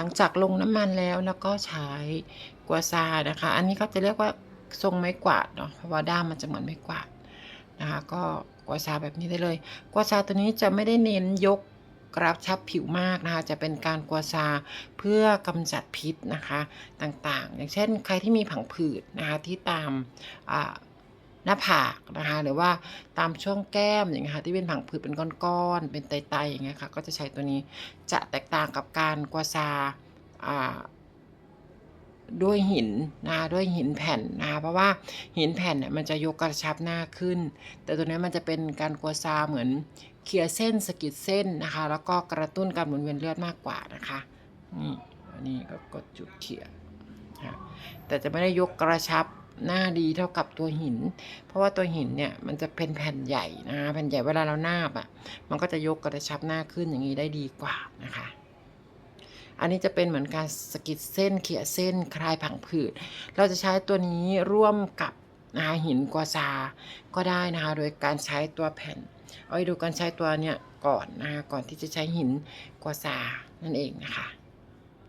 ลังจากลงน้ำมันแล้วแล้วก็ใช้กัวซานะคะ อันนี้ก็จะเรียกว่าทรงไม้กวาดเนาะเพราะว่าด้ามมันจะเหมือนไม้กวาดนะคะ ก็กัวซาแบบนี้ได้เลยกัวซาตัวนี้จะไม่ได้เน้นยกกระชับผิวมากนะคะ จะเป็นการกัวซาเพื่อกำจัดพิษนะคะต่างๆ อย่างเช่นใครที่มีผังผืดนะคะที่ตามอ่า หน้าผากนะคะ หรือว่าตามช่วงแก้มอย่างเงี้ยค่ะที่เป็นผังผืดเป็นก้อนๆเป็นไตๆอย่างเงี้ยค่ะก็จะใช้ตัวนี้จะแตกต่างกับการกวาซาด้วยหินนะด้วยหินแผ่นนะคะเพราะว่าหินแผ่นเนี่ยมันจะยกกระชับหน้าขึ้น แต่ตัวนี้มันจะเป็นการกวาซาเหมือนเคลียร์เส้นสะกิดเส้นนะคะ แล้วก็กระตุ้นการหมุนเวียนเลือดมากกว่านะคะนี่อันนี้ก็กดจุดเขียแต่จะไม่ได้ยกกระชับ หน้าดีเท่ากับตัวหิน เพราะว่าตัวหินเนี่ยมันจะเป็นแผ่นใหญ่นะคะแผ่นใหญ่เวลาเราหน้าบอะ มันก็จะยกกระชับหน้าขึ้นอย่างนี้ได้ดีกว่านะคะอันนี้จะเป็นเหมือนการสกิดเส้นเขี่ยเส้นคลายผังผืด เราจะใช้ตัวนี้ร่วมกับนะคะหินกวาซา ก็ได้นะคะโดยการใช้ตัวแผ่น เอาไปดูการใช้ตัวเนี่ยก่อนนะคะก่อนที่จะใช้หินกวาซานั่นเองนะคะ